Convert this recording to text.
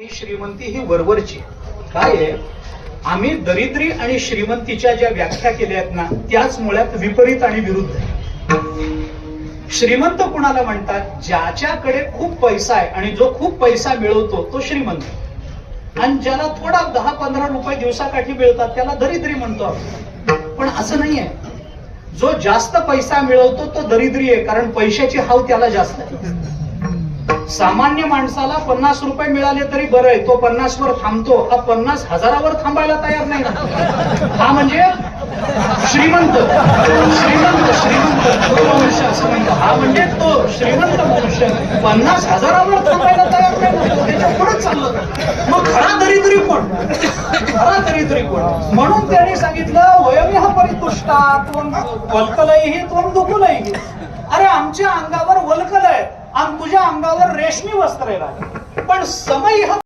ही श्रीमंती ही वरवरची. काय आहे? आम्ही दरिद्री आणि श्रीमंतीच्या ज्या व्याख्या केल्या आहेत ना त्याच मुळात विपरीत आणि विरुद्ध आहे. श्रीमंत कुणाला म्हणतात? ज्याच्याकडे खूप पैसा आहे आणि जो खूप पैसा मिळवतो तो श्रीमंत. आणि ज्याला थोडा दहा पंधरा रुपये दिवसाकाठी मिळतात त्याला दरिद्री म्हणतो आपण. पण असं नाहीये जो जास्त पैसा मिळवतो तो दरिद्री आहे कारण पैशाची हाव त्याला जास्त आहे. सामान्य माणसाला पन्नास रुपये मिळाले तरी बरं आहे. तो पन्नास वर थांबतो. हा पन्नास हजारावर थांबायला तयार नाही. ना हा म्हणजे श्रीमंत. श्रीमंत श्रीमंत. मनुष्य असं म्हणतो. हा म्हणजे तो श्रीमंत मनुष्य. पन्नास हजारावर थांबायला तयार नाही त्याच्या पुढे चाललं मग खरा दरिद्री कोण? खरा दरिद्री कोण? म्हणून त्यांनी सांगितलं वयमिह परितुष्टा त्वं वल्कलही त्वं दुकुलही अरे आमच्या अंगावर वलकल आहे. तुझ्या अंगावर रेशमी वस्त्र आहे पण समय हा